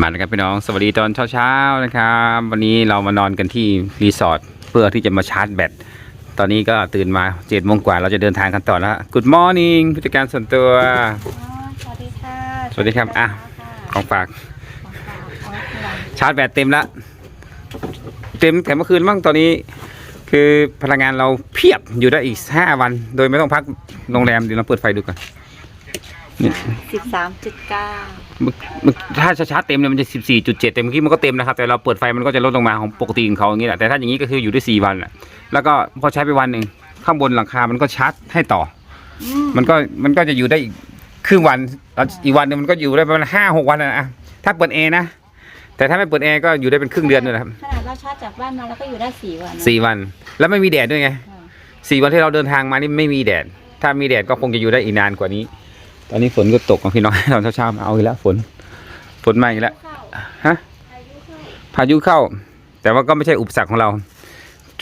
มาแล้วครับพี่น้องสวัสดีตอนเช้าๆนะครับ วันนี้เรามานอนกันที่รีสอร์ทเพื่อที่จะมาชาร์จแบตตอนนี้ก็ตื่นมาเจ็ดโมงกว่าเราจะเดินทางกันต่อแล้ว Good morning ผู้จัดการส่วนตัวอ๋อสวัสดีค่ะสวัสดีครับอะของฝาก ชาร์จแบตเต็มแล้วเต็มแต่เมื่อคืนบ้างตอนนี้ คือพลังงานเราเพียบอยู่ได้อีกห้าวัน โดยไม่ต้องพักโรงแรมเดี๋ยวเราเปิดไฟดูก่อนนี่สิบสามจุดเก้า มึกมึกถ้าชาร์จเต็มเนี่ยมันจะ 14.7เต็มเมื่อกี้มันก็เต็มนะครับ แต่เราเปิดไฟมันก็จะลดลงมาของปกติของเขาอย่างนี้แหละ แต่ถ้าอย่างนี้ก็คืออยู่ได้ 4 วันแหละแล้วก็พอใช้ไปวันหนึ่งข้างบนหลังคา มันก็ชาร์จให้ต่อมันก็มันก็จะอยู่ได้อีกครึ่งวันแล้วอีกวันหนึงมันก็อยู่ได้ประมาณห้าหกวันนะอะถ้าเปิดแอร์นะ แต่ถ้าไม่เปิดแอร์ก็อยู่ได้เป็นครึ่งเดือนเลยนะครับขนาดเราชาร์จจากบ้านมาแล้วก็อยู่ได้สี่วันนะสี่วัน แล้วไม่มีแดดด้วยไงอ่าสี่วันที่เราเดินทางมานี่ไม่มีแดด ถ้ามีแดดก็คงจะอยู่ได้อีกนานกว่านี้ ตอนนี้ฝนก็ตกของพี่น้องตอนเช้าๆมาเอาอีกแล้ว ฝน ฝนมาอีกแล้วเข้าฮะพายุเข้า แต่ว่าก็ไม่ใช่อุปสรรคของเรา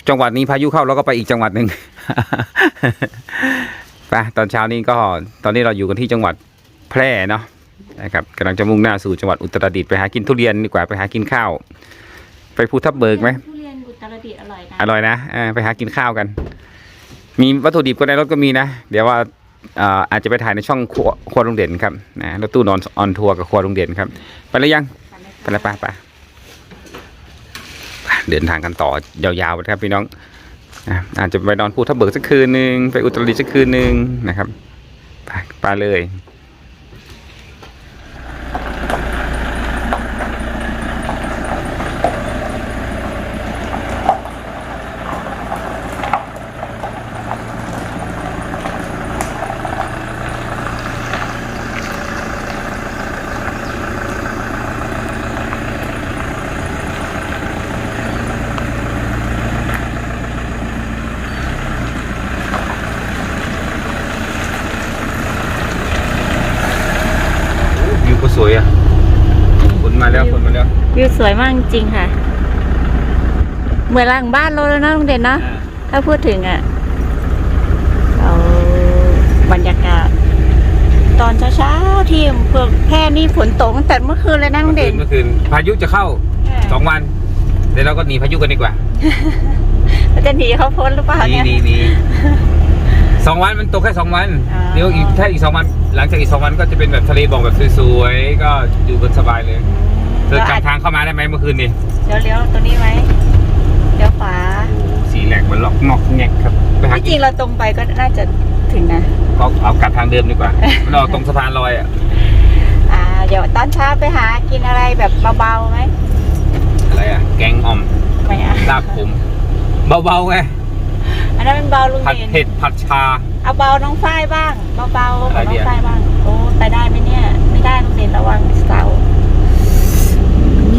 จังหวัดนี้พายุเข้าเราก็ไปอีกจังหวัดหนึ่งไปตอนเช้านี้ก็ตอนนี้เราอยู่กันที่จังหวัดแพร่เนาะนะครับกำลังจะมุ่งหน้าสู่จังหวัดอุตรดิตถ์ไปหากินทุเรียนดีกว่าไปหากินข้าว ไปภูทับเบิกไหมทุเรียนอุตรดิตถ์อร่อยนะอร่อยนะเออไปหากินข้าวกัน มีวัตถุดิบก็ในรถก็มีนะ เดี๋ยวว่าเอาจจะไปถ่ายในช่องครัวครัวลงเด่นครับนะรถตู้นอนออนทัวร์กับครัวลุงเด่นครับ ไปแล้วยังไปแล้วป่ะป่ะเดินทางกันต่อยาวๆไปครับพี่น้องอาจจะไปนอนพูทับเบิกสักคืนหนึ่งไปอุตรดิตถ์สักคืนหนึ่งนะครับไปไปเลย วิวก็สวยอะฝนมาแล้วฝนมาแล้ว วิว สวยมากจริงๆค่ะ เหมือนหลังบ้านเราเลยนะลุงเด่นเนาะถ้าพูดถึงอะเราบรรยากาศ ตอนเช้าๆที่อำเพื่อแพร่นี่ฝนตกตั้งแต่เมื่อคืนเลยนะลุเมื่งอคืเด่นนเมื่อคืนพายุจะเข้าสองวันเดี๋ยวเราก็หนีพายุกันดีกว่าเราจะหนีเขาพ้นหรือเปล่าหนีเนี่ยหนีหนีสองวันมันตกแค่สองวันอ๋อเดี๋ยวอีกถ้าอีกสองวัน หลังจากอีกสองวันก็จะเป็นแบบทะเลบอกแบบสวยๆ ก็อยู่กันสบายเลย เธอเราอาจจำทางเข้ามาได้ไหมเมื่อคืนนี้เดี๋ยวเลี้ยวตัวนี้ไหมเลี้ยวขวาสีแหลกเหมือนล็อกนอกแงกครับไปหาที่จกิรินงเราตรงไปก็น่าจะถึงนะเอาเอากลับทางเดิมดีกว่ามันออกตรงสะพานลอยอะอ่า เดี๋ยวตอนเช้าไปหากินอะไรแบบเบาๆไหมอะไรอะ แกงอ่อมไม่อะลาบผมเบาๆไงอันนั้นเป็นเบาลุงผัดเด่นเผ็ดผัดชา เอาเบาน้องฝ้ายบ้างเบาๆอะไรของน้ดีองอะฝ้ายบ้างโอ้ไปได้ไหมเนี่ย ไม่ได้ลุงเด่นระวังเสา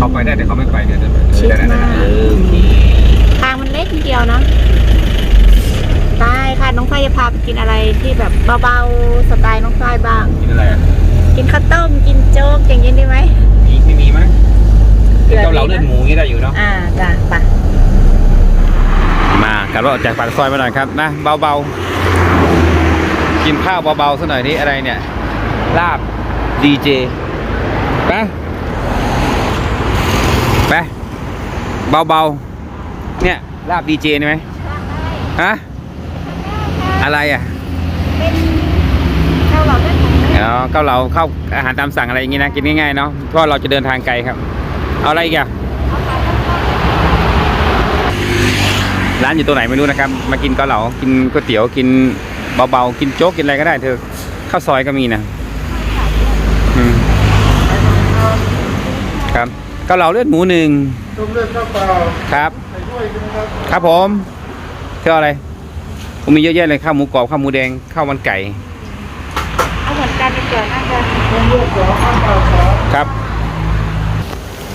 เขาไปได้แต่เขาไม่ไปเดี๋ยวเดี๋ยวเอชิอดได้ได้ได้มากเออโอเคทางมันเล็กนิดเดียวเนาะไปค่ะน้องฝ้ายจะพาไปกินอะไรที่แบบเบาๆสไตล์น้องฝ้ายบ้าง กินอะไรอะกินข้าวต้มกินโจ๊กอย่างนี้ได้ไหมมีไม่มีมั้ยเผื่อเกาเหลามีนะเลือดหมูนี่ได้อยู่เนาะอ่าจ้ะไปมากันว่าออกจากปากซอยมาหน่อยครับนะเบาๆกินข้าวเบาๆสักหน่อยนี่อะไรเนี่ยลาบดีเจไปไป เบาๆ เนี่ยลาบดีเจนี่ไหมฮะ อะไรอะ เป็นข้าวเหลาเลือดหมูอ๋อเกาเหลาเข้าวอาหารตามสั่งอะไรอย่างงี้นะ กินง่ายๆเนาะ เพราะเราจะเดินทางไกลครับ เอาอะไรอีกอะ ร้านอยู่ตัวไหนไม่รู้นะครับ มากินเกาเหลา กินก๋วยเตี๋ยว กินเบาๆ กินโจ๊ก กินอะไรก็ได้เธอ ข้าวซอยก็มีนะอืมครับเกาเหลาเลือดหมูหนึ่ง ต้มเลือดข้าวเปล่าครับ ใส่ถ้วยใช่ไหมครับครับผมเท่าอะไรผมมีเยอะแยะเลยข้าวหมูกรอบข้าวหมูแดงข้าวมันไก่เอาเหมือนกันเป็นเกลือน่าจะต้มเลือดสองข้าวเปล่าสองครับ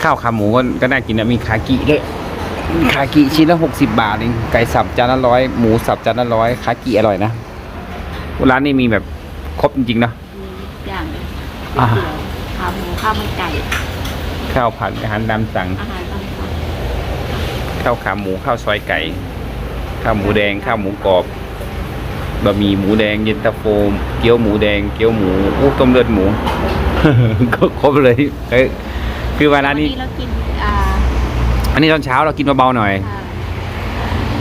ข้าวขาหมูก็ก็น่ากินนะมีคากิด้วยมีคากิชิ้นละหกสิบาทเองไก่สับจานละร้อยหมูสับจานละร้อยคากิอร่อยนะร้านนี้มีแบบครบจริงๆนะมีอย่างเลยอ่าก๋วยเตี๋ยวขาหมูข้าวมันไก่ข้าวผัดอาหารตามสั่งอาหารตามสั่ง ข้าวขาหมูข้าวซอยไก่ข้าวหมูแดงข้าวหมูกรอบบะหมี่หมูแดงเย็นตาโฟเกี๊ยวหมูแดงเกี๊ยวหมูอู้ต้มเลือดหมู ก็ครบเลยเอ้ยคือเวลานี้เรากินอ่าอันนี้ตอนเช้าเรากินเบาๆหน่อยอ่า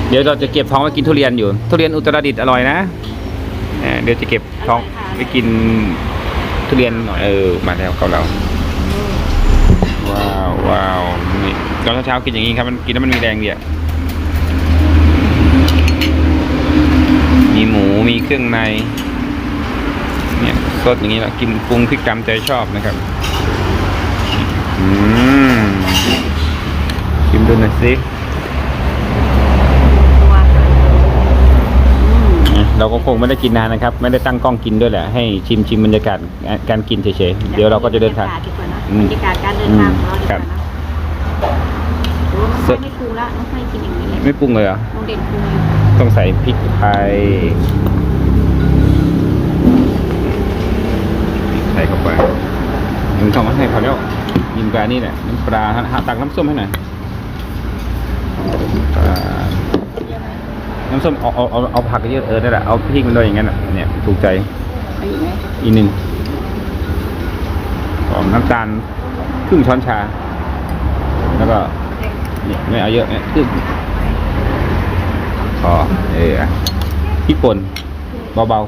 เดี๋ยวเราจะเก็บท้องไว้กินทุเรียนอยู่ ทุเรียนอุตรดิตถ์อร่อยนะเออเดี๋ยวจะเก็บท้องไปกินทุเรียนหน่อยเออมาแล้วกับเรา ว้าวว้าวนี่ ตอนเช้าๆกินอย่างนี้ครับมันกินแล้วมันมีแรงดีอะมีหมูมีเครื่องในเนี่ยสดอย่างนี้แหละกินปรุงพริกตามใจชอบนะครับอืมชิมดูหน่อยสิตัวอะเราก็คงไม่ได้กินนานนะครับ ไม่ได้ตั้งกล้องกินด้วยแหละ ให้ชิมชิมบรรยากาศการกินเฉยๆเดี๋ยวเราก็จะเดินทางบรรยากาศดีกว่าเนอะอืมบรรยากาศการเดินทางของเราดีกว่าครับเนอะโอ้ น้องไฟไม่ปรุงละน้องไฟกินอย่างนี้เลยไม่ปรุงเลยเหรอน้องเด่นปรุงอยู่ต้องใส่พริกไทยพริกไทยเข้าไปมึงทำมาให้พอแล้วยินปลานี่แหละน้ำปลาหาตักน้ำส้มให้หน่อยปลาน้ำส้มเอาเอาเอาเอาผักเยอะเออนั่นแหละเอาพริกมันเลยอย่างนั้นน่ะเนี่ยถูกใจเอาอยู่ไหมอีกหนึ่งหอมน้ำตาลครึ่งช้อนชา แล้วก็นี่ ไม่เอาเยอะเนี่ยครึ่งพอเอออะพริกป่นเบา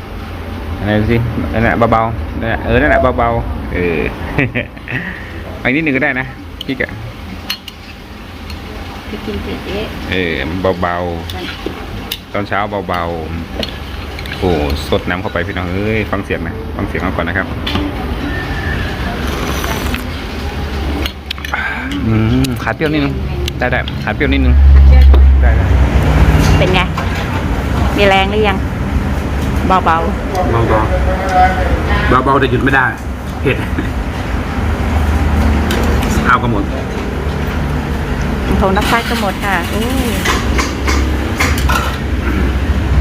ๆอะไรดูสินั่นแหละเบาๆนั่นแหละเออนั่นแหละเบาๆเอออันนี้หนึ่งก็ได้นะพริกอะไปกินเผ็ดเอ๊ะเออเบาๆตอนเช้าเบาๆโอ้สดน้ำเข้าไปพี่น้องเอ้ยฟังเสียงนะฟังเสียงเอาก่อนนะครับ อืมขาดเปรี้ยวนิดนึงได้ได้ขาดเปรี้ยวนิดนึงได้ได้เป็นไง มีแรงหรือยัง เบาเบาเบาเบาเบาแต่หยุดไม่ได้เผ็ดเอากระหมดๆของนักพายก็หมดค่ะอู้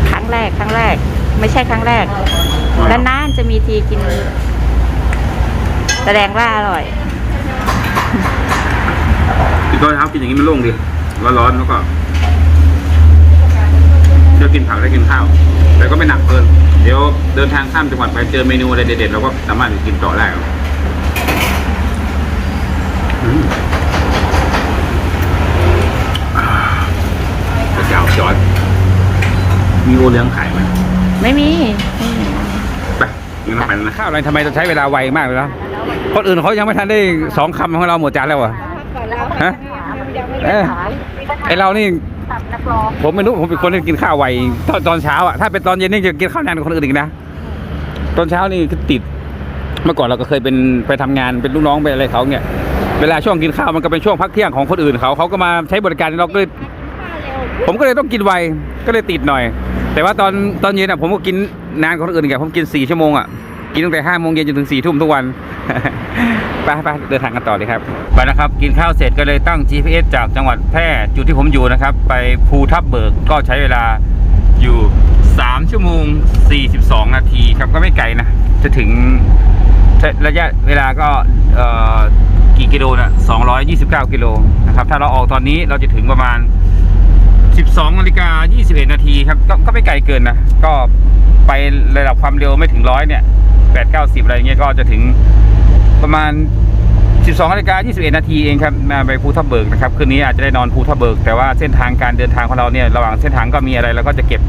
ครั้งแรกครั้งแรก ไม่ใช่ครั้งแรกนานๆจะมีทีกิน แสดงว่าอร่อย ตอนเช้ากินอย่างนี้มันโล่งดีร้อนๆแล้วก็เดี๋ยวกินผักได้กินข้าว แต่ก็ไม่หนักเกิน เดี๋ยวเดินทางข้ามจังหวัดไปเจอเมนูอะไรเด็ดๆเราก็สามารถกินต่อได้ครับอืมอ่ากระเจ้าจอดมีโอเลี้ยงขายไหมไม่มีไม่มีไปงั้นเราไปแล้วนะข้าวอะไรทำไมต้องใช้เวลาไวมากเลยนะคนอื่นเขายังไม่ทันได้สองคำของเราหมดจานแล้วเหรอ ฮะเออไอเรานี่ผมไม่รู้ผมเป็นคนที่กินข้าวไวตอนตอนเช้าอะถ้าเป็นตอนเย็นนี่จะกินข้าวนานกว่าคนอื่นอีกนะตอนเช้านี่คือติด เมื่อก่อนเราก็เคยเป็นไปทำงานเป็นลูกน้องไปอะไรเขาเนี่ยเวลาช่วงกินข้าวมันก็เป็นช่วงพักเที่ยงของคนอื่นเขาเขาก็มาใช้บริการเราก็เลยผมก็เลยต้องกินไวก็เลยติดหน่อย แต่ว่าตอนตอนเย็นอะผมก็กินนานกว่าคนอื่นอีกผมกินสี่ชั่วโมงอะกินตั้งแต่ห้าโมงเย็นจนถึงสี่ทุ่มทุกวัน ไปไปเดินทางกันต่อเลยครับ ไปนะครับ กินข้าวเสร็จก็เลยตั้ง GPS จากจังหวัดแพร่จุดที่ผมอยู่นะครับ ไปภูทับเบิกก็ใช้เวลาอยู่ 3 ชั่วโมง 42 นาทีครับก็ไม่ไกลนะ จะถึงระยะเวลาก็เออกี่กิโลนะ229 กิโลนะครับ ถ้าเราออกตอนนี้เราจะถึงประมาณ 12นาฬิกา21 นาทีครับก็ก็ไม่ไกลเกินนะ ก็ไประดับความเร็วไม่ถึงร้อยเนี่ย8 90 อะไรเงี้ยก็จะถึง ประมาณ 12นาฬิกา21 นาทีเองครับมาไปภูทับเบิกนะครับคืนนี้อาจจะได้นอนภูทับเบิก แต่ว่าเส้นทางการเดินทางของเราเนี่ยระหว่างเส้นทางก็มีอะไรเราก็จะเก็บ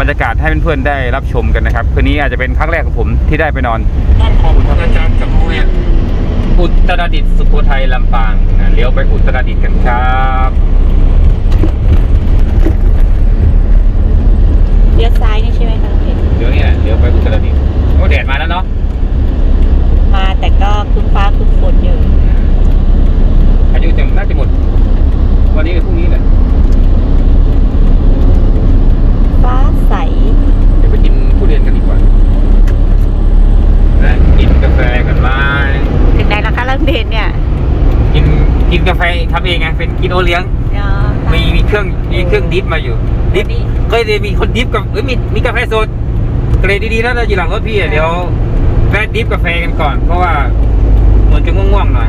บรรยากาศให้เพื่อนๆได้รับชมกันนะครับคืนนี้อาจจะเป็นครั้งแรกของผมที่ได้ไปนอนบ้านของอาจารย์กับโมเนี่ยอุตรดิตถ์สุโขทัยลำปางนะเลี้ยวไปอุตรดิตถ์กันครับเลี้ยวซ้ายนี่ใช่ไหมคะน้องเพชรเดี๋ยวนี้แหละเลี้ยวไปอุตรดิตถ์โอ้แดดมาแล้วเนาะ มา แต่ก็ครึ้นฟ้าครึ้นฝนอยู่อายุจะน่าจะหมด วันนี้กับพรุ่งนี้แหละฟ้าใส เดี๋ยวไปกินทุเรียนกันดีกว่าและกินกาแฟกันไหมถึงไหนแล้วคะเรื่องเด่นเนี่ยกินกินกาแฟทำเองไงเป็นกินโอเลี้ยง อ๋อมีมีเครื่องมีเครื่องดิฟมาอยู่ ดิฟวันนี้ก็เลยมีคนดิฟกับเอ้ยมีมีกาแฟสดก็เลยดีๆแล้วเราอยู่หลังรถพี่อะเดี๋ยว แวะดิฟกาแฟกันก่อน เพราะว่าเหมือนจะง่วงๆหน่อย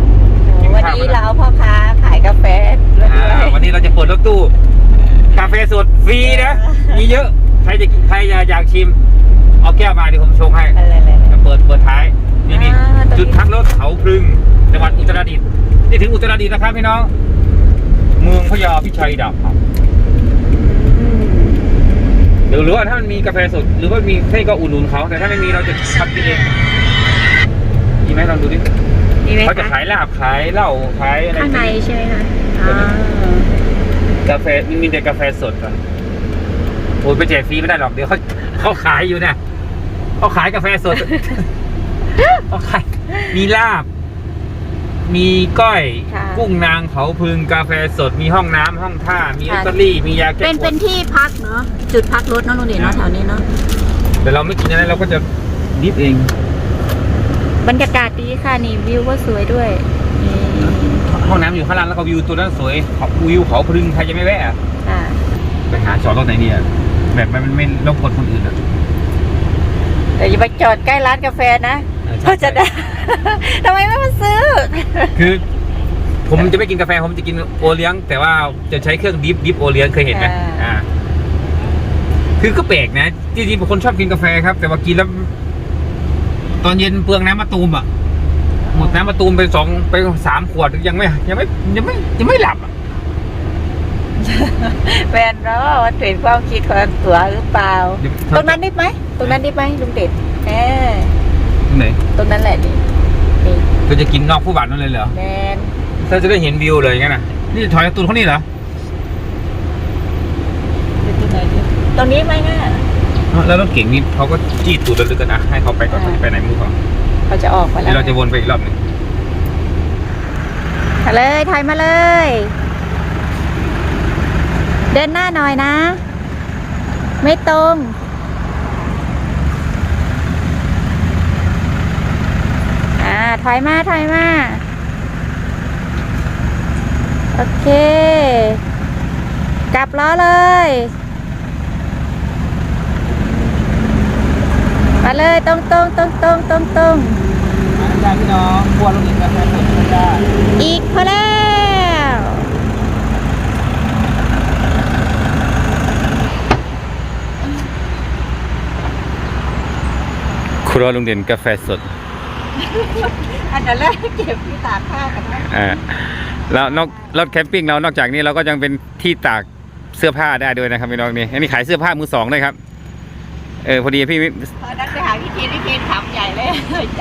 กินวันข้าวนี้มาแล้วเราพ่อค้าขายกาแฟด้วยอ่าวันนี้เราจะเปิดรถตู้ กาแฟสดฟรีนะ มีเยอะ ใครจะใครอยากชิม เอาแก้วมาเดี๋ยวผมชงให้ อะไรเลย จะเปิดเปิดท้าย นี่นี่อ่าตรงนี้ จุดพักรถเขาพรึงจังหวัดอุตรดิตถ์นี่ถึงอุตรดิตถ์นะครับพี่น้อง เมืองพญาพิชัยดาบหักห รือหรือว่าถ้ามันมีกาแฟสด หรือว่ามีให้ก็อุ่นนุนเขา แต่ถ้าไม่มีเราจะทำกินเองมีไหมลองดูดิมีไหมเขาจะคะขายลาบขายเหล้าขายอะไร ข้างในใช่ไหมคะอ๋อกาแฟมีแต่กาแฟสดก่อนโอ้ยไปแจกฟรีไม่ได้หรอกเดี๋ยวเขาเขาขายอยู่นะเขาขายกาแฟสด เขาขายมีลาบ มีก้อย ค่ะกุ้งนางเขาพึงกาแฟสด มีห้องน้ำห้องท่า มีลอค่ะ ตเตอรี่ มียาแก้เป็นปวเป็ดนที่พักเนาะจุดพักรถเนาะลุงเด่นเนาะแถวนี้เนาะแต่เราไม่กินอะไรเราก็จะดิฟเองบรรยากาศดีค่ะนี่วิวก็สวยด้วยนี่ห้องน้ำอยู่ข้างล่างแล้วก็วิวตัวนั้นสวยเขาวิวเขาพึงใครจะไม่แวะอะค่ะไปหาจอดรถไหนเนี่ยแบบมันไม่รบกวนคนอื่นอะแต่อย่าไปจอดใกล้ร้านกาแฟนะ เพราะจะได้ ทำไมไม่มาซื้อ คือ ผมจะไม่กินกาแฟผมจะกินโอเลี้ยง แต่ว่าจะใช้เครื่องดิฟดิฟโอเลี้ยงเคยเห็นไหมอ่าอ่า คือก็แปลกนะจริงๆเป็นคนชอบกินกาแฟครับ แต่ว่ากินแล้ว ตอนเย็นเปลืองน้ำมะตูมอะหมดน้ำมะตูมไปสองไปสามขวดยังไม่ ยังไม่ยังไม่ยังไม่หลับอะแฟนเนาะว่าเปลี่ยนความคิดของตัวหรือเปล่าเดี๋ยวตรงนั้นได้ไหมตรงนั้นได้ไหมลุงเด็ดเออไหนตรงนั้นแหละดินี่เธอจะกินนอกผู้บาทนั่นเลยเหรอแมนเธอจะได้เห็นวิวเลยงั้นน่ะ นี่ถอยตูนเขานี่เหรออยู่ที่ไหนดิตรงนี้ไหมง่ะแล้วรถเก่งนี่เขาก็จี้ตูดเราลึกกันนะให้เขาไปก่อนเขาจะไปไหนไม่รู้ก่อนเขาจะออกมาแล้เดี๋ยววเราจะวนไปอีกรอบหนึ่งมาเลยถ่ายมาเลย เดินหน้าหน่อยนะ ไม่ตรง อ่า ถอยมาถอยมา โอเค กลับล้อเลย มาเลยตรงตรงตรงตรงตรงตรงจ้าพี่น้องบัวลงอีกกาแฟสดจ้าอีกพอแล้วครัวลุงเด่นกาแฟสด อันนั้นแรกเก็บที่ตากผ้ากันนะอ่าแล้วนอกรถแคมปิ้งเรานอกจากนี้เราก็ยังเป็นที่ตากเสื้อผ้าได้ด้วยนะครับพี่น้องนี่อันนี้ขายเสื้อผ้ามือสองเลยครับ เออพอดีพี่พอนักไปหาพี่เคนพี่เคนขำใหญ่เลย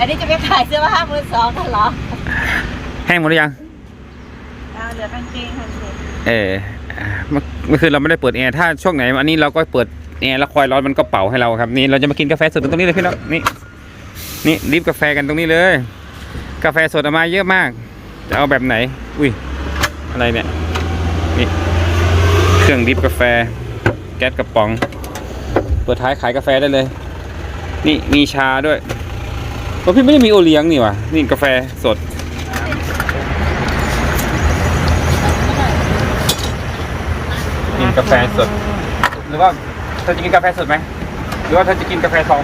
อันนี้จะไปขายเสื้อผ้ามือสองกันเหรอแห้งหมดหรือยังเอาเหลือกางเกงค่ะพี่เอออ่าเมื่อเมื่อคืนเราไม่ได้เปิดแอร์ถ้าช่วงไหนอันนี้เราก็เปิดแอร์แล้วคอยร้อนมันก็เป่าให้เราครับนี่เราจะมากินกาแฟสดตรงนี้เลยพี่น้องนี่ นี่รีบกาแฟกันตรงนี้เลย กาแฟสดเอามาเยอะมาก จะเอาแบบไหน อุ้ย อะไรเนี่ย นี่ เครื่องริฟกาแฟ แก๊สกระป๋อง เปิดท้ายขายกาแฟได้เลย นี่มีชาด้วยเพราะพี่ไม่ได้มีโอเลี้ยงนี่วะนี่กาแฟสดกินกาแฟสด หรือว่าเธอจะกินกาแฟสดไหม หรือว่าเธอจะกินกาแฟซอง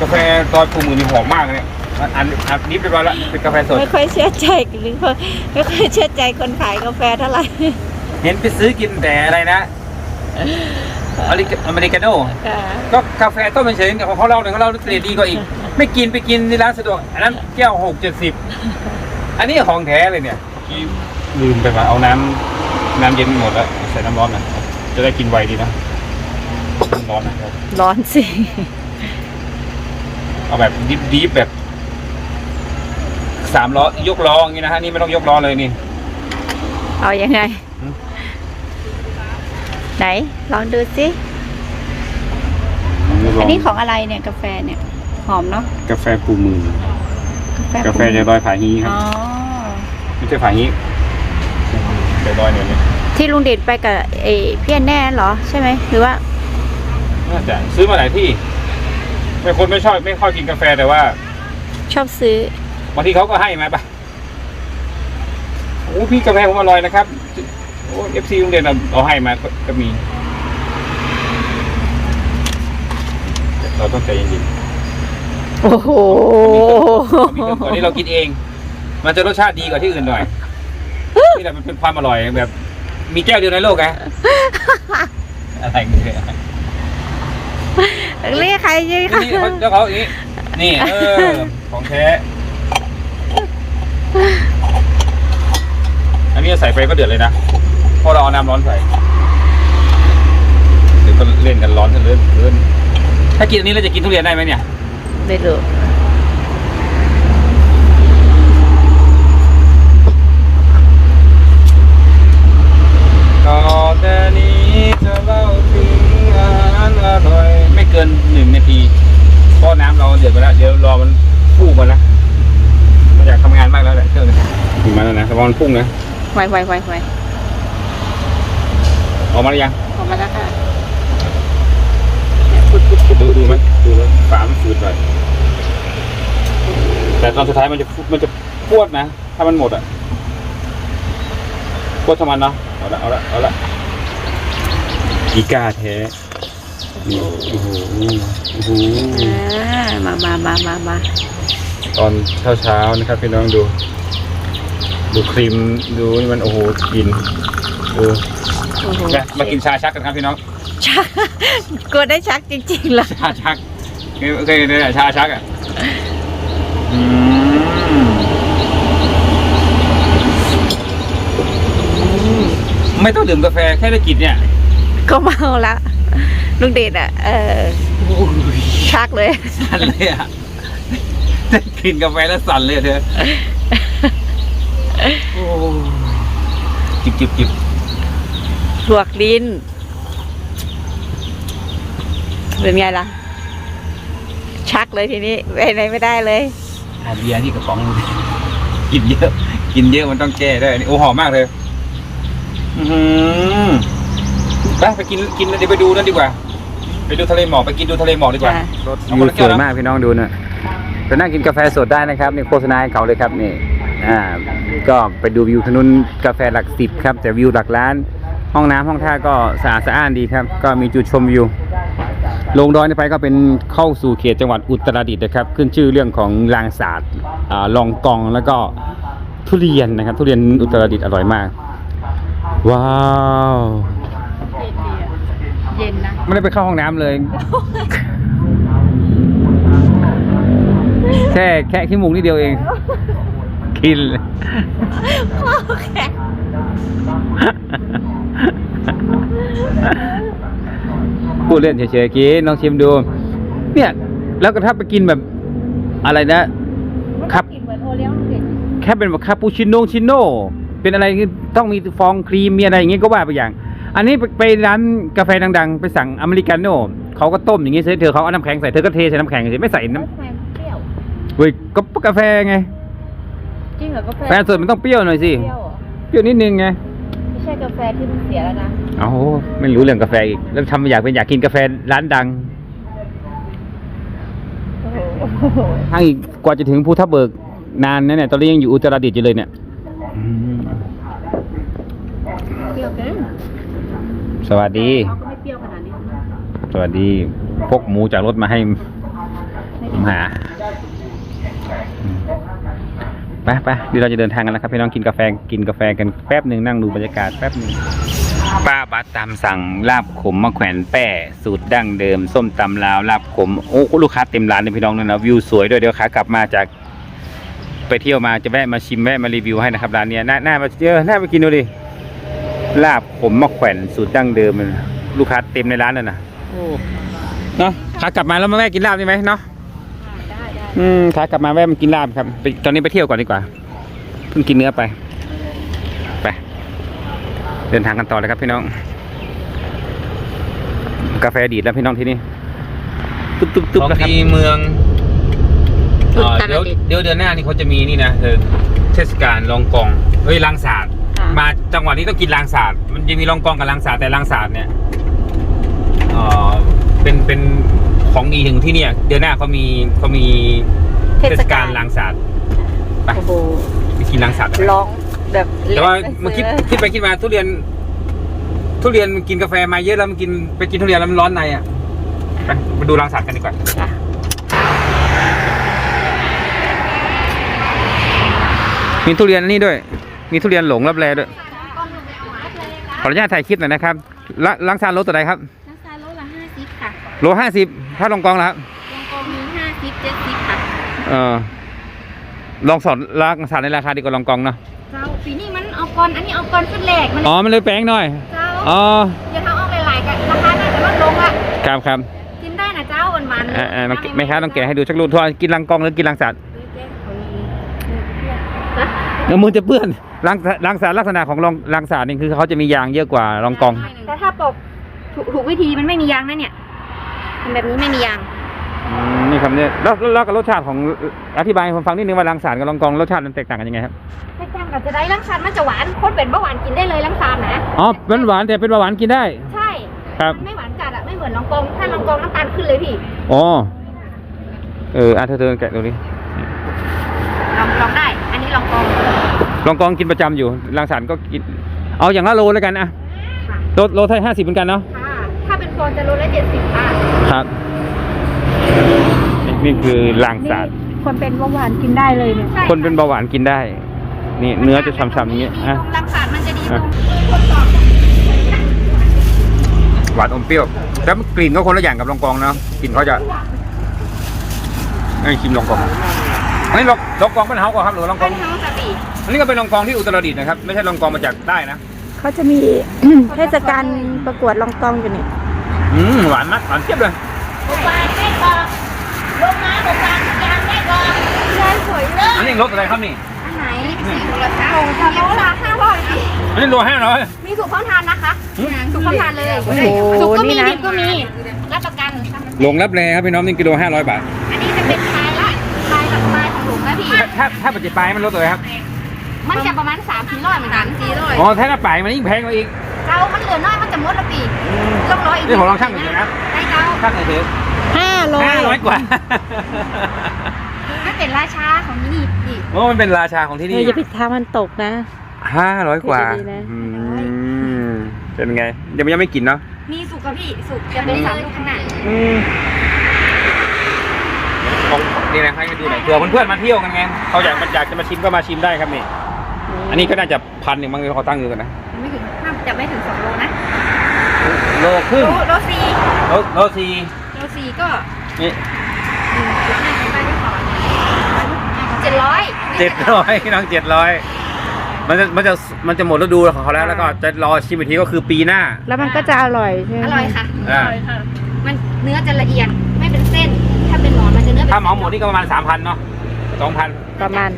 กาแฟตอนปูมือนี่หอมมากเลยเนี่ยอันอันอันนี้เรียบร้อยแล้วเป็นกาแฟสด ไม่ค่อยเชื่อใจหรือว่าไม่ค่อยเชื่อใจคนขายกาแฟเท่าไหร่เห็นไปซื้อกินแต่อะไรนะอเมริกาอเมริกาโน่ค่ะก็กาแฟต้มเฉยๆของเขาเราเนี่ยของเราเกรดดีกว่าอีก ไม่กินไปกินที่ร้านสะดวก อันนั้นแก้วหกเจ็ดสิบอันนี้ของแท้เลยเนี่ยที่ลืมไปว่าเอาน้ำน้ำเย็นหมดแล้วใส่น้ำร้อนหนะจะได้กินไวดีนะน้ำร้อนนะครับร้อนสิ เอาแบบดิฟดิฟแบบสามล้อยกล้ออย่างนี้นะฮะนี่ไม่ต้องยกล้อเลยนี่ เอายังไงหืมไหน ลองดูสิอันนี้ของอะไรเนี่ยกาแฟเนี่ย หอมเนาะกาแฟปูมือกาแฟกาแฟจะดอยผาฮีครับอ๋อไม่ใช่ผาฮีจะดอยเนี่ยเนี่ยที่ลุงเด่นไปกับเอพี่แอนแน่เหรอใช่ไหมหรือว่าน่าจะซื้อมาหลายที่ เป็นคนไม่ชอบไม่ค่อยกินกาแฟแต่ว่าชอบซื้อบางทีเขาก็ให้มาปะโอ้พี่กาแฟผมอร่อยนะครับโอ้เอฟซีโรงเรียนเอาเอาให้มาก็ก็มี เราต้องใจเย็นๆโอ้โหมีเครื่องก่อนที่เรากินเอง มันจะรสชาติดีกว่าที่อื่นหน่อยนี่แหละมันเป็นความอร่อยแบบ มีแก้วเดียวในโลกไงอะไรเงี้ย เรียกใครยืนนี่เขาแล้วเขาอย่างนี้ นี่เออของแท้ใส่ไปก็เดือดเลยนะเพราะเราเอาน้ำร้อนใส่เดี๋ยวก็เล่นกันร้อนกันเลื่อนเลื่อนถ้ากินอันนี้เราจะกินทุเรียนได้ไหมเนี่ย ไม่รู้ต่อแต่นี้จะเล่าถึงอาหารอร่อยไม่เกินหนึ่งนาทีเพราะน้ำเราเดือดไปแล้วเดี๋ยวรอมันพุ่งมาแล้วมันอยากทำงานมากแล้วแหละเครื่องนี้ถึงมาแล้วนะระวังมันพุ่งนะไวไวไวไวออกมาหรือยังออกมาแล้วค่ะดูดูไหมดูไหมฝามันฝืดหน่อยแต่ตอนสุดท้ายมันจะฟุมันจะพวดนะ ถ้ามันหมดอะพวดทำมันเนาะเอาละเอาละเอาละอีกาแท้นี่ โอ้โหโอ้โหอ่ามามามามามาตอนเช้าเช้าๆนะครับพี่น้องดู ดูครีมดูนี่มันโอ้โหกินเออโอ้โหมามากินชาชักกันครับพี่น้องชักกลัวได้ชักจริงๆเหรอชาชักเคยเคยเนี่ยชาชักอะอืมไม่ต้องดื่มกาแฟแค่ได้กลินเนี่ยก็เมาละ ลุงเดชอะ เออชักเลย สั่นเลยอะได้กลินกาแฟแล้วสั่นเลยอะเธอโอ้จิบจิบจิบลวกลิ้น เป็นไงล่ะ ชักเลยทีนี้ไปไหนไม่ได้เลยเอาเบียร์ที่กระป๋องกินเยอะ กินเยอะมันต้องแก้ด้วยนี่โอ้หอมมากเลย อือหือไปไปกินกินเดี๋ยวไปดูนั่นดีกว่า ไปดูทะเลหมอกไปกินดูทะเลหมอกดีกว่าค่ะวิวสวยมากพี่น้องดูนะไปนั่งกินกาแฟสดได้นะครับนี่โฆษณาให้เขาเลยครับนี่อ่าก็ไปดูวิวถนนกาแฟหลักสิบครับแต่วิวหลักล้าน ห้องน้ำห้องท่าก็สะอาดสะอ้านดีครับ ก็มีจุดชมวิว ลงดอยนี่ไปก็เป็นเข้าสู่เขตจังหวัดอุตรดิตถ์นะครับ ขึ้นชื่อเรื่องของลางศาสตร์อ่าลองกองแล้วก็ทุเรียนนะครับ ทุเรียนอุตรดิตถ์อร่อยมาก ว้าวเย็นนะ ไม่ได้ไปเข้าห้องน้ำเลย แค่แค่ขี้มูกนิดเดียวเอง กินเลยโอเคพูดเล่นเฉยๆกินลองชิมดู เนี่ย แล้วก็ถ้าไปกินแบบอะไรนะ ครับ กินเหมือนโอเลี้ยงลุงเดชแค่เป็นแบบคาปูชิโน่ชิโน่เป็นอะไรที่ต้องมีฟองครีมมีอะไรอย่างงี้ก็ว่าไปอย่าง อันนี้ไปไปร้านกาแฟดังๆ ไปสั่งอเมริกาโน่เขาก็ต้มอย่างงี้เสร็จเธอเขาเอาน้ำแข็งใส่เธอก็เทใส่น้ำแข็งเฉยไม่ใส่น้กาแฟเปรี้ยวำเว้ยก็กาแฟไงจริงเหรอกาแฟแฟสดมันต้องเปรี้ยวหน่อยสิเปรี้ยวเหรอเปรี้ยวนิดนึงไงไม่ใช่กาแฟที่มันเสียแล้วนะโอ้โหไม่รู้เรื่องกาแฟอีกแล้วทำอยากเป็นอยากกินกาแฟร้านดังโอ้โหทางอีกกว่าจะถึงภูทับเบิกนานนะเนี่ยตอนนี้ยังอยู่อุตรดิตถ์อยู่เลยเนี่ยอืมเปรี้ยวเกิน สวัสดี เขาก็ไม่เปรี้ยวขนาดนี้นะสวัสดีพกหมูจากรถมาให้ไม่ผมหาอืมไปไปเดี๋ยวเราจะเดินทางกันแล้วครับพี่น้องกินกาแฟกินกาแฟกันแป๊บหนึ่งนั่งดูบรรยากาศแป๊บหนึ่งป้าบัตตามสั่งลาบขมมะแขวนแป้ สูตรดั้งเดิม ส้มตำลาวลาบขมโอ้ลูกค้าเต็มร้านเลยพี่น้องนั่นนะวิวสวยด้วยเดี๋ยวขากลับมาจาก ไปเที่ยวมาจะแวะมาชิมแวะมารีวิวให้นะครับร้านเนี้ยน่าน่ามาเจอน่าไปกินดูดิ ลาบขมมะแขวนสูตรดั้งเดิมเลยนะลูกค้าเต็มในร้านเลยนะเนาะขากลับมาแล้วมาแวะกินลาบได้ไหมเนาะได้ได้อืมขากลับมาแวะมากินลาบครับไปตอนนี้ไปเที่ยวก่อนดีกว่าเพิ่งกินเนื้อไป ไป เดินทางกันต่อเลยครับพี่น้อง กาแฟดีดแล้วพี่น้องที่นี่ตุ๊บตุ๊บตุ๊บแล้วครับเมืองอุตรเดี๋ยวดิตถ์เดี๋ยวเดือนหน้านี่เขาจะมีนี่นะเออเทศกาลลองกองเฮ้ยลางศาสตร์ค่ะ มาจังหวัดนี้ต้องกินลางศาสตร์มันจะมีลองกองกับลางศาสตร์แต่ลางศาสตร์เนี่ยเออเป็นเป็นของดีถึงที่เนี่ย เดือนหน้าเขามีเขามีเทศกาลลางศาสตร์ไปโอ้โหไปกินลางศาสตร์ร้องแบบแต่ว่าเละเมื่อคิดเลยคิดไปคิดมาทุเรียน ทุเรียนมันกินกาแฟมาเยอะแล้วมันกินไปกินทุเรียนแล้วมันร้อนในอะไปมาดูลางศาสตร์กันดีกว่าค่ะมีทุเรียนนี่ด้วย มีทุเรียนหลงรับแลด้วยขออนุญาตถ่ายคลิปหน่อยนะครับละลังซานรถตัวไหนครับน้ำตาลโลละห้าสิบค่ะโลห้าสิบถ้าลงกองแล้วครับวงกลมมีห้าสิบเจ็ดสิบค่ะ เออลองสอนลังซานในราคาดีกว่าลองกองเนาะเจ้าปีนี้มันเอาก่อน อันนี้เอาก่อนขึ้นแรกมันอ๋อมันเลยแปลงหน่อยเจ้าอ๋ออย่าทำออกหลายๆกันราคาน่าจะลดลงอะครับครับกินได้นะเจ้าหวานๆอ่าอ่าน้องแม่ค้าต้องแกะให้ดูชักรูทั่วกินรังกองหรือกินรังสัตว์ เดี๋ยวมือจะเปื้อนรังรังสารลักษณะของรองรังสารนี่คือเขาจะมียางเยอะกว่ารองกอง แต่ถ้าปกถูกถูกวิธีมันไม่มียางนะเนี่ยทำแบบนี้ไม่มียางอืมนี่ครับเนี่ยแล้วแล้วแล้วกับรสชาติของอธิบายให้ผมฟังนิดนึงว่ารังสารกับรองกองรสชาติมันแตกต่างกันยังไงครับแตกต่างกับจะได้ลังซานมันจะหวานคนเป็นเบาหวานกินได้เลยลังซานนะอ๋อเป็นหวานแต่เป็นเบาหวานกินได้ ใช่ครับ มันไม่หวานจัดอะไม่เหมือนลองกอง ถ้าลองกองน้ำตาลขึ้นเลยพี่ อ๋อเอออะเธอเธอแกะดูดิล องลองได้ อันนี้ลองกองรองกองกินประจำอยู่รังสารก็กิน เอาอย่างละโลแล้วกันอะค่ะโลโลไทยห้าสิบเหมือนกันเนาะ ค่ะ ถ้าเป็นโฟนจะโลละเจ็ดสิบค่ะครับนี่นี่คือรังสารคนเป็นเบาหวานกินได้เลยเนี่ย ใช่คนเป็นเบาหวานกินได้ นี่เนื้อจะช้ำๆอย่างเงี้ยดีอะตรงรังสารมันจะดีตรงหวานอมเปรี้ยวแล้วกลิ่นก็คนละอย่างกับรองกองเนาะกลิ่นเขาจะให้ชิมรองกอง อันนี้รองรองกองเป็นเฮาก่อนครับหรือรองกเป็องนทั้งสติอันนี้ก็เป็นรองกองที่อุตรดิตถ์นะครับ ไม่ใช่รองกองมาจากใต้นะเขาจะมี เทศกาลประกวดลองกองอยู่นี่อืมหวานมากหวานเจี๊ยบเลยปลาได้ก่อนลงมาตกปลายางได้ก่อนยายสวยเลยอันนี้รสอะไรครับนี่อันไหนสี่โลละเก้าจะโลละห้าร้อยอันนี้โลห้าร้อยมีสุกพร้อมทานนะคะหืมสุกพร้อมทานเลยโอ้โหสุกก็มีนี่นะดิบก็มีรับประกัน ลงรับแรครับพี่น้องนี่กิโลห้าร้อยบาท อันนี้จะเป็นปลายละปลายกับปลายของหลุม นะพี่ ถ้าถ้าถ้าปัจจุบันมันลดเลยครับ มันจะประมาณสามสี่ร้อยเหมือนกันสี่ร้อยอ๋อถ้าหน้าป่ายมันยิ่งแพงกว่าอีก เจ้ามันเหลือน้อยมันจะหมดละปีต้องร้อยอีกนี่ผมลองชั่งหน่อยนะ ได้เจ้าช่างหน่อยเถอะห้าโลห้าร้อยกว่า มันเป็นราชาของนี่อีกโอ้มันเป็นราชาของที่เธนี่ออย่าไปทำมันตกนะ ห้าร้อยกว่าดีนะ อืมเป็นไงยังยังไม่กินเนาะมีสุกกับพี่ สุกจะเป็นสามลูกขนาดอืม ของนี่นะให้ดูหน่อยเผื่อเพื่อนๆมาเที่ยวกันไงเขาอยากมาอยากจะมาชิมก็มาชิมได้ครับนี่อันนี้ก็น่าจะพันหนึ่งมั้งเขาตั้งอยู่กันนะไม่ถึงน่าจะไม่ถึงสองโลนะโลครึ่งโลโลสี่โลโลสี่โลสี่ก็นี่หนึ่งจุดห้าถึงไปไม่พอเจ็ดร้อยเจ็ดร้อยน้องเจ็ดร้อยมันจะมันจะมันจะหมดฤดูของเขาแล้วแล้วก็จะรอชิมอีกทีก็คือปีหน้า แล้วมันก็จะอร่อยใช่ไหมอร่อยค่ะอ่ามันเนื้อจะละเอียดไม่เป็นเส้น ถ้าเป็นหมอนมันจะเนื้อเป็นถ้าเหมาหมดนี่ก็ประมาณสามพันเนาะสองพัน ประมาณ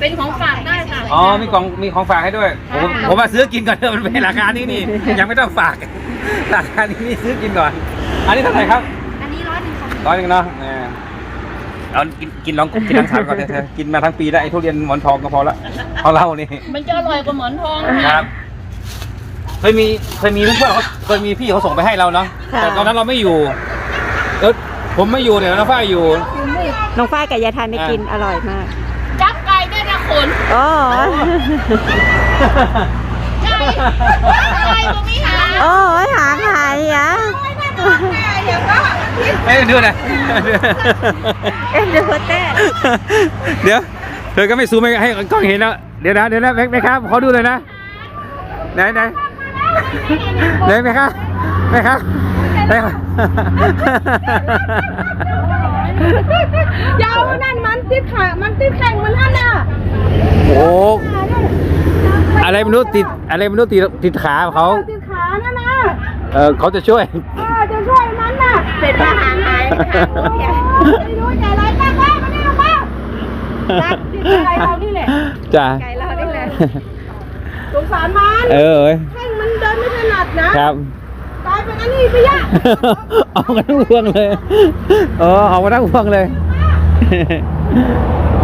เป็นของฝากได้ค่ะอ๋อมีของมีของฝากให้ด้วยผมผมมาซื้อกินก่อนเถอะมันเป็นราคานี้นี่ ยังไม่ต้องฝาก ราคานี้นี่ซื้อกินก่อน อันนี้เท่าไหร่ครับ อันนี้ร้อยหนึ่งค่ะร้อยหนึ่งเนาะเออเอากินกินลองกินลังสารก่อนเถอะเธอกินมาทั้งปีแล้วไอ้ทุเรียนหมอนทองก็พอละเอาเหล่านี่มันจะอร่อยกว่าหมอนทองครับเคยมีเคยมีเพื่อนๆเขาเคยมีพี่เขาส่งไปให้เราเนาะค่ะแต่ตอนนั้นเราไม่อยู่ แล้วผมไม่อยู่เนี่ยน้องฝ้ายอยู่ น้องฝ้ายกับยายทานได้กินอร่อยมาก จับไก่ด้วยนะคุณโอ้ไก่ไก่ตรงนี้ค่ะโอ้ยหางหายอะเดี๋ยวก็เอ้ยดูหน่อยเอ็นดูเต้เดี๋ยว เธอก็ไม่ซูมให้ให้กล้องเห็นแล้ว เดี๋ยวนะเดี๋ยวนะแม็กแม็กครับขอดูเลยนะ ไหนไหนไหนแม็กครับแม็กครับ แม็กครับยาวนั่นมันติดขา มันติดแข่งมันนั่นน่ะโอ้อะไรไม่รู้ติดอะไรไม่รู้ติดติดขาเขา ติดขานั่นน่ะเออเขาจะช่วยเออจะช่วยมันน่ะเป็นมาหางหายไม่รู้ใจอะไรตั้งไว้มานี่ลงมาไก่เรานี่แหละจ้าไก่เรานี่แหละสงสารมันเออเอ้ยแข่งมันเดินไม่ถนัดนะครับ กลายเป็นอันนี้ไปย่าเอามาทั้งพวงเลย เออเอามาทั้งพวงเลย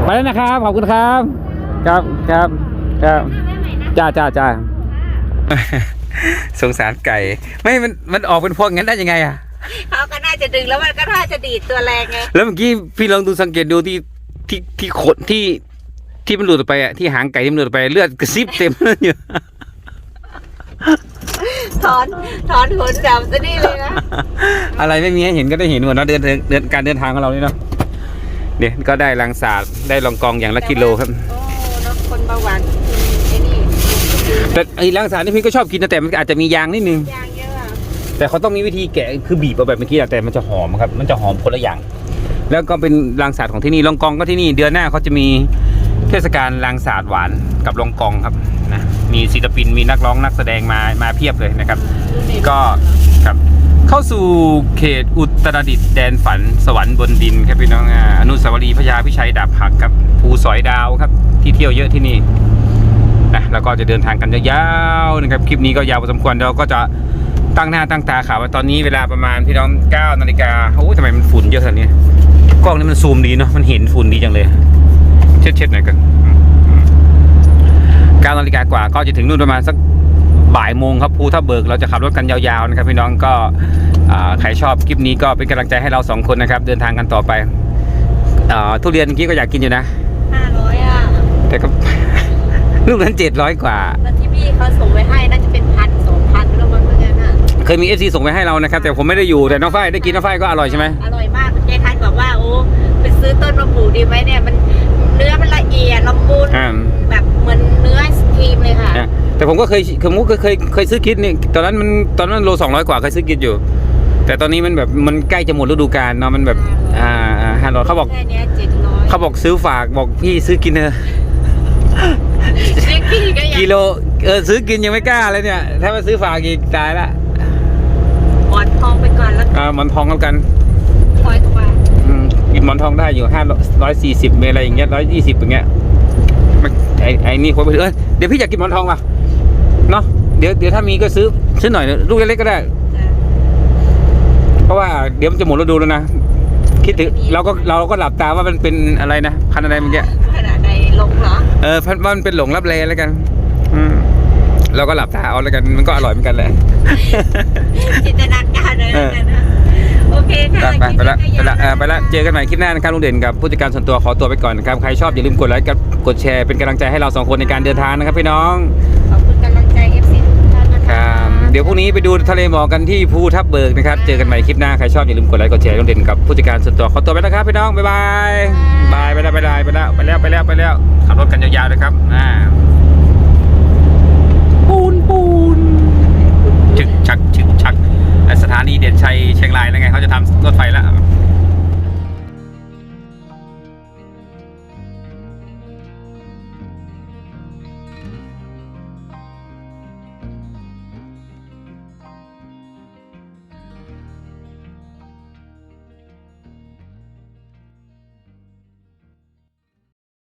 ไปแล้วนะครับ ขอบคุณครับ ครับครับครับจ้าจ้าจ้าสงสารไก่ ไม่ มัน มันออกเป็นพวงงั้นได้ยังไงอะเขาก็น่าจะดึงแล้วมันก็น่าจะดีดตัวแรงไง แล้วเมื่อกี้พี่ลองดูสังเกตดูที่ที่ที่ขนที่ที่มันหลุดออกไปอะที่หางไก่ที่มันหลุดออกไปเลือดกระซิบเต็มเลยอยู่ ถอนถอนขนแบบจะนี่เลยนะอะไรไม่มีให้เห็นก็ได้เห็นหมดเนาะเดินเดินเดินการเดินทางของเรานี่เนาะเนี่ยก็ได้ลังสาดได้ลองกองอย่างละกิโลครับโอ้น้องคนเบาหวานไอ้นี่แต่ไอ้ลังสาดนี่พี่ก็ชอบกินนะแต่มันอาจจะมียางนิดนึงยางเยอะอะแต่เขาต้องมีวิธีแกะคือบีบเอาแบบเมื่อกี้อะแต่มันจะหอมครับ มันจะหอมคนละอย่าง แล้วก็เป็นรังสาดของที่นี่ลองกองก็ที่นี่เดือนหน้าเขาจะมี เทศกาลลางสาดหวานกับลงกองครับนะมีศิลปินมีนักร้องนักแสดงมามาเพียบเลยนะครับ ก็ครับเข้าสู่เขตอุตรดิตถ์แดนฝันสวรรค์บนดินครับพี่น้องอ่าอนุสาวรีย์พระยาพิชัยดาบหักครับภูสอยดาวครับที่เที่ยวเยอะที่นี่นะแล้วก็จะเดินทางกันยาวๆนะครับคลิปนี้ก็ยาวพอสมควรเราก็จะตั้งหน้าตั้งตาข่าวว่าตอนนี้เวลาประมาณพี่น้อง9นาฬิกาโอ้ยทำไมมันฝุ่นเยอะขนาดนี้กล้องนี้มันซูมดีเนาะมันเห็นฝุ่นดีจังเลย เช็ดเช็ดๆหน่อยกัน9นาฬิกากว่าก็จะถึงนู่นประมาณสักบ่ายโมงครับภูทับเบิกเราจะขับรถกันยาวๆนะครับพี่น้องก็ใครชอบคลิปนี้ก็เป็นกำลังใจให้เราสองคนนะครับ เดินทางกันต่อไปอทุเรียนเมื่อกี้ก็อยากกินอยู่นะห้าร้อยอะแต่ก็ลูกนั้นเจ็ดร้อยกว่าแล้วที่พี่เขาส่งไว้ให้น่าจะเป็นพันสองพันแล้วมั้งเมื่อกี้น่ะเคยมีเอฟซีส่งไปให้เรานะครับ แต่ผมไม่ได้อยู่แต่น้องฝ้ายได้กินน้องฝ้ายก็อร่อยใช่ไหมอร่อยมากเจ๊ทันบอกว่าโอ้ไปซื้อต้นมะปูดีไหมเนี่ยมัน นื้อมันละเอียดละมุนอ่า แบบเหมือนเนื้อไอศครีมเลยค่ะเนี่ยแต่ผมก็เคยผมก็เคยเคยซื้อคิดนี่ตอนนั้นมันตอนนั้นโลสองร้อยกว่าเคยซื้อคิดอยู่ แต่ตอนนี้มันแบบมันใกล้จะหมดฤดูกาลเนาะมันแบบอ่าห้าร้อยเขาบอกแค่เนี้เจ็ดร้อยเขาบอกซื้อฝากบอกพี่ซื้อกินเถอะเจ๊กี้ก็ยังกิโลเออซื้อกินยังไม่กล้าเลยเนี่ย ถ้ามาซื้อฝากอีกตายละ หมอนทองไปก่อนแล้วอ่าหมอนทองแล้วกัน คอยกว่า อืมกิน หมอนทองได้อยู่ห้าร้อยสี่สิบเมตรอะไรอย่างเงี้ยร้อยยี่สิบอย่างเงี้ยมันไอไอนี่คนไปเออเดี๋ยวพี่อยากกินหมอนทองว่ะเนาะเดี๋ยวเดี๋ยวถ้ามีก็ซื้อซื้อหน่อยลูกเล็กๆก็ได้ เพราะว่าเดี๋ยวมันจะหมดฤดูแล้วนะคิดถึงเราก็เราก็หลับตาว่ามันเป็นอะไรนะพันธุ์อะไรเมื่อกี้ขนาดในลงเหรอเออพันธุ์ว่ามันเป็นหลงรับแลแล้วกัน อืมเราก็หลับตาเอาแล้วกันมันก็อร่อยเหมือนกันแหละจินตนา ไปไปไปละคลิไปปนี้ก็ละเออไปละยาวเจอกันใหม่คลิปหน้านะครับลุงเด่นกับผู้จัดการส่วนตัวขอตัวไปก่อนนะครับใครชอบอย่าลืมกดไลค์กับกดแชร์เป็นกำลังใจให้เราสองคนในการเดินทางนะครับพี่น้องขอบคุณกำลังใจ FC ทุกท่านนะคคะรับเดี๋ยวพรุ่งนี้ไปดูทะเลหมอกกันที่ภูทับเบิกนะครับเจอกันใหม่คลิปหน้าใครชอบอย่าลืมกดไลค์กดแชร์ลุงเด่นกับผู้จัดการส่วนตัวขอตัวไปแล้วครับพี่น้องบ๊ายบายบายไปแล้วไปแล้วไปแล้วไปแล้วไปแล้วไปแล้วขับรถกันยาวๆเลยครับอ่าปูนปูนชึกชักชึกชัก สถานีเด่นชัยเชียงรายแล้วไงเขาจะทำรถไฟแล้ว